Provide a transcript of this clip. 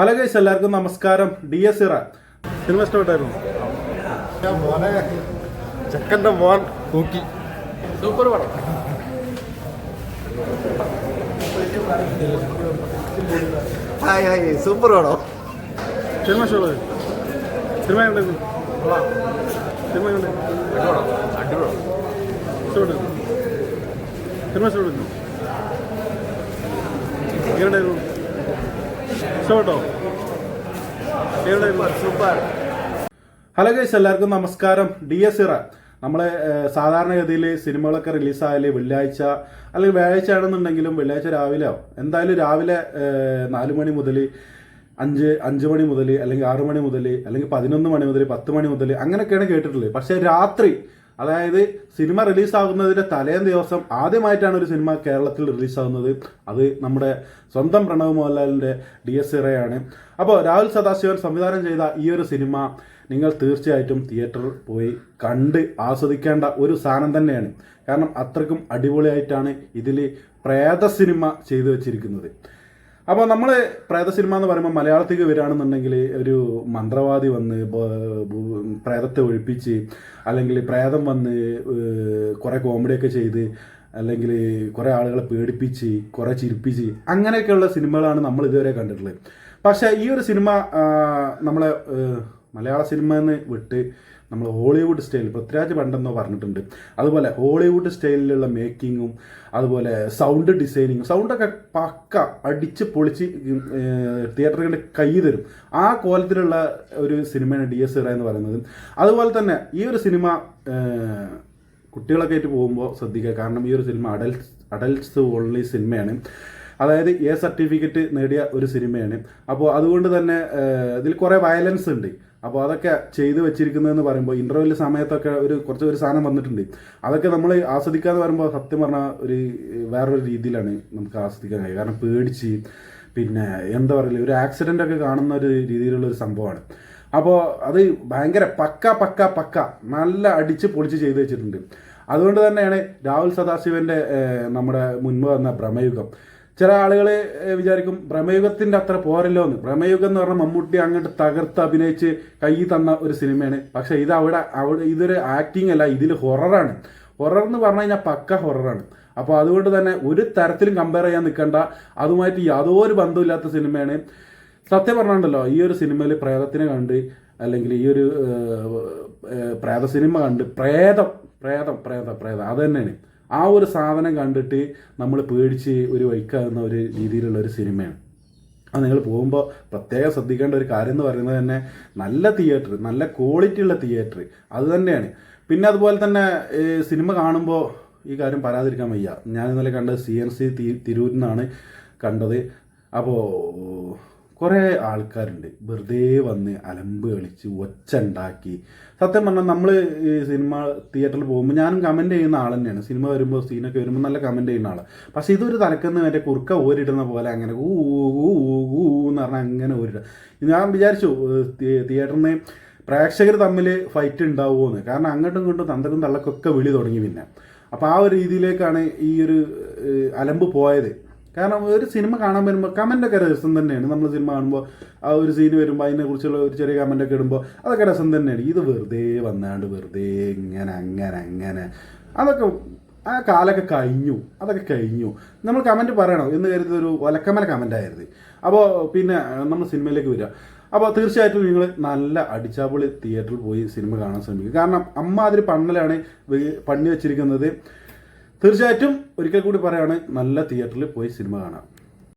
Hello guys എല്ലാവർക്കും നമസ്കാരം. D S ഇറ. സിനിമ ഇഷ്ടപ്പെട്ടായിരുന്നു? ചെക്കന്റെ മോൻ കൂക്കി. സൂപ്പർ പടം. ഹായ് ഹായ് സൂപ്പർ പടം. സിനിമ ഇഷ്ടപ്പെട്ടു സിനിമ ഉണ്ടായിരുന്നു സിനിമ ഉണ്ട് ഇഷ്ടപ്പെട്ടു സിനിമ ഇഷ്ടപ്പെട്ടു എങ്ങനെയുണ്ടായിരുന്നു എങ്ങനെയുണ്ടായിരുന്നു സൂപ്പർ. ഹലോ ഗൈസ് എല്ലാവർക്കും നമസ്കാരം. ഡി എസ് ഇറ നമ്മളെ ഏഹ്, സാധാരണഗതിയിൽ സിനിമകളൊക്കെ റിലീസായാൽ വെള്ളിയാഴ്ച അല്ലെങ്കിൽ വ്യാഴാഴ്ച ആണെന്നുണ്ടെങ്കിലും വെള്ളിയാഴ്ച രാവിലെ എന്തായാലും രാവിലെ നാല് മണി മുതൽ അഞ്ച് അഞ്ച് മണി മുതൽ അല്ലെങ്കിൽ ആറ് മണി മുതൽ അല്ലെങ്കിൽ പതിനൊന്ന് മണി മുതൽ പത്ത് മണി മുതൽ അങ്ങനെയൊക്കെയാണ് കേട്ടിട്ടുള്ളത്. പക്ഷേ രാത്രി അതായത് സിനിമ റിലീസാകുന്നതിന്റെ തലേന്ന് ദിവസം ആദ്യമായിട്ടാണ് ഒരു സിനിമ കേരളത്തിൽ റിലീസാകുന്നത്. അത് നമ്മുടെ സ്വന്തം പ്രണവ് മോഹൻലാലിന്റെ ഡി എസ് ഇറയാണ്. അപ്പോൾ രാഹുൽ സദാശിവൻ സംവിധാനം ചെയ്ത ഈ ഒരു സിനിമ നിങ്ങൾ തീർച്ചയായിട്ടും തിയേറ്ററിൽ പോയി കണ്ട് ആസ്വദിക്കേണ്ട ഒരു സാധനം തന്നെയാണ്. കാരണം അത്രക്കും അടിപൊളിയായിട്ടാണ് ഇതിൽ പ്രേത സിനിമ ചെയ്തു വെച്ചിരിക്കുന്നത്. അപ്പോൾ നമ്മൾ പ്രേത സിനിമ എന്ന് പറയുമ്പോൾ മലയാളത്തേക്ക് വരികയാണെന്നുണ്ടെങ്കിൽ ഒരു മന്ത്രവാദി വന്ന് പ്രേതത്തെ ഒഴിപ്പിച്ച് അല്ലെങ്കിൽ പ്രേതം വന്ന് കുറേ കോമഡിയൊക്കെ ചെയ്ത് അല്ലെങ്കിൽ കുറേ ആളുകളെ പേടിപ്പിച്ച് കുറേ ചിരിപ്പിച്ച് അങ്ങനെയൊക്കെയുള്ള സിനിമകളാണ് നമ്മൾ ഇതുവരെ കണ്ടിട്ടുള്ളത്. പക്ഷേ ഈ ഒരു സിനിമ നമ്മളെ മലയാള സിനിമ എന്ന് വിട്ട് നമ്മൾ ഹോളിവുഡ് സ്റ്റൈൽ പൃഥ്വിരാജ് പണ്ടെന്നോ പറഞ്ഞിട്ടുണ്ട്. അതുപോലെ ഹോളിവുഡ് സ്റ്റൈലിലുള്ള മേക്കിങ്ങും അതുപോലെ സൗണ്ട് ഡിസൈനിങ്ങും സൗണ്ടൊക്കെ പക്ക അടിച്ച് പൊളിച്ച് തിയേറ്ററുകളുടെ കൈ തരും. ആ കോലത്തിലുള്ള ഒരു സിനിമയാണ് ഡി എസ് എന്ന് പറയുന്നത്. അതുപോലെ തന്നെ ഈ ഒരു സിനിമ കുട്ടികളൊക്കെ ആയിട്ട് പോകുമ്പോൾ ശ്രദ്ധിക്കുക. കാരണം ഈ ഒരു സിനിമ അഡൽട്ട് അഡൽട്ട്സ് ഓൺലി സിനിമയാണ്. അതായത് എ സർട്ടിഫിക്കറ്റ് നേടിയ ഒരു സിനിമയാണ്. അപ്പോൾ അതുകൊണ്ട് തന്നെ ഇതിൽ കുറേ വയലൻസ് ഉണ്ട്. അപ്പോൾ അതൊക്കെ ചെയ്ത് വെച്ചിരിക്കുന്നതെന്ന് പറയുമ്പോൾ ഇന്റർവെൽ സമയത്തൊക്കെ ഒരു കുറച്ച് ഒരു സാധനം വന്നിട്ടുണ്ട്. അതൊക്കെ നമ്മൾ ആസ്വദിക്കാന്ന് പറയുമ്പോൾ സത്യം പറഞ്ഞാൽ ഒരു വേറൊരു രീതിയിലാണ് നമുക്ക് ആസ്വദിക്കാൻ കഴിയുക. കാരണം പേടിച്ച് പിന്നെ എന്താ പറയുക ഒരു ആക്സിഡന്റ് ഒക്കെ കാണുന്ന ഒരു രീതിയിലുള്ള ഒരു സംഭവമാണ്. അപ്പോൾ അത് ഭയങ്കര പക്ക പക്ക പക്ക നല്ല അടിച്ച് പൊളിച്ച് ചെയ്ത് വെച്ചിട്ടുണ്ട്. അതുകൊണ്ട് തന്നെയാണ് രാഹുൽ സദാശിവന്റെ നമ്മുടെ മുൻപ് വന്ന ഭ്രമയുഗം. ചില ആളുകൾ വിചാരിക്കും ഭ്രമയുഗത്തിന്റെ അത്ര പോരല്ലോ എന്ന്. ഭ്രമയുഗം എന്ന് പറഞ്ഞാൽ മമ്മൂട്ടി അങ്ങോട്ട് തകർത്ത് അഭിനയിച്ച് കൈ തന്ന ഒരു സിനിമയാണ്. പക്ഷെ ഇത് അവിടെ അവിടെ ഇതൊരു ആക്ടിങ് അല്ല ഇതിൽ ഹൊററാണ് ഹൊറർ എന്ന് പറഞ്ഞു കഴിഞ്ഞാൽ പക്ക ഹൊററാണ് അപ്പോൾ അതുകൊണ്ട് തന്നെ ഒരു തരത്തിലും കമ്പയർ ചെയ്യാൻ നിൽക്കണ്ട. അതുമായിട്ട് യാതൊരു ബന്ധമില്ലാത്ത സിനിമയാണ്. സത്യം പറഞ്ഞിട്ടുണ്ടല്ലോ ഈ ഒരു സിനിമയിൽ പ്രേതത്തിനെ കണ്ട് അല്ലെങ്കിൽ ഈ ഒരു പ്രേത സിനിമ കണ്ട് പ്രേതം പ്രേതം പ്രേതം പ്രേതം അത് തന്നെയാണ്. ആ ഒരു സാധനം കണ്ടിട്ട് നമ്മൾ പേടിച്ച് ഒരു വൈക്കാവുന്ന ഒരു രീതിയിലുള്ള ഒരു സിനിമയാണ്. അത് നിങ്ങൾ പോകുമ്പോൾ പ്രത്യേകം ശ്രദ്ധിക്കേണ്ട ഒരു കാര്യം എന്ന് പറയുന്നത് തന്നെ നല്ല തിയേറ്റർ നല്ല ക്വാളിറ്റി ഉള്ള തിയേറ്റർ. അത് തന്നെയാണ്. പിന്നെ അതുപോലെ തന്നെ സിനിമ കാണുമ്പോൾ ഈ കാര്യം പറയാതിരിക്കാൻ വയ്യ. ഞാൻ ഇന്നലെ കണ്ടത് സി എൻ സി തിരൂരിൽ നിന്നാണ് കണ്ടത്. അപ്പോൾ കുറേ ആൾക്കാരുണ്ട്. വെറുതെ വന്ന് അലമ്പ് കളിച്ച് ഒച്ച ഉണ്ടാക്കി. സത്യം പറഞ്ഞാൽ നമ്മൾ ഈ സിനിമ തിയേറ്ററിൽ പോകുമ്പോൾ ഞാനും കമന്റ് ചെയ്യുന്ന ആൾ തന്നെയാണ്. സിനിമ വരുമ്പോൾ സീനൊക്കെ വരുമ്പോൾ നല്ല കമന്റ് ചെയ്യുന്ന ആളാണ് പക്ഷേ ഇതൊരു തലക്കെന്ന് മറ്റേ കുറുക്ക ഓരിടുന്ന പോലെ അങ്ങനെ ഊ ഊ ഊ എന്ന് പറഞ്ഞാൽ അങ്ങനെ ഓരിടുക ഞാൻ വിചാരിച്ചു തിയേറ്ററിൽ പ്രേക്ഷകർ തമ്മിൽ ഫൈറ്റ് ഉണ്ടാവുമെന്ന് കാരണം അങ്ങോട്ടും ഇങ്ങോട്ടും തന്തക്കും തള്ളക്കൊക്കെ വിളി തുടങ്ങി പിന്നെ. അപ്പോൾ ആ ഒരു രീതിയിലേക്കാണ് ഈ ഒരു അലമ്പ് പോയത്. കാരണം ഒരു സിനിമ കാണാൻ വരുമ്പോൾ കമന്റൊക്കെ രസം തന്നെയാണ്. നമ്മൾ സിനിമ കാണുമ്പോൾ ആ ഒരു സീൻ വരുമ്പോൾ അതിനെക്കുറിച്ചുള്ള ഒരു ചെറിയ കമന്റൊക്കെ ഇടുമ്പോൾ അതൊക്കെ രസം തന്നെയാണ്. ഇത് വെറുതെ വന്നാണ്ട് വെറുതെ ഇങ്ങനെ അങ്ങനെ അങ്ങനെ. അതൊക്കെ ആ കാലൊക്കെ കഴിഞ്ഞു. അതൊക്കെ കഴിഞ്ഞു. നമ്മൾ കമന്റ് പറയണം. എന്ന് കരുതി ഒരു ഒലക്കമല കമന്റ് ആയിരുന്നു. അപ്പോൾ പിന്നെ നമ്മൾ സിനിമയിലേക്ക് വരിക. അപ്പോൾ തീർച്ചയായിട്ടും നിങ്ങൾ നല്ല അടിച്ചാപൊളി തിയേറ്ററിൽ പോയി സിനിമ കാണാൻ ശ്രമിക്കുക. കാരണം അമ്മാതിരി പണ്ണലാണ് വെ- പണി വെച്ചിരിക്കുന്നത്. തീർച്ചയായിട്ടും ഒരിക്കൽ കൂടി പറയാണ് നല്ല തിയേറ്ററിൽ പോയി സിനിമ കാണാം.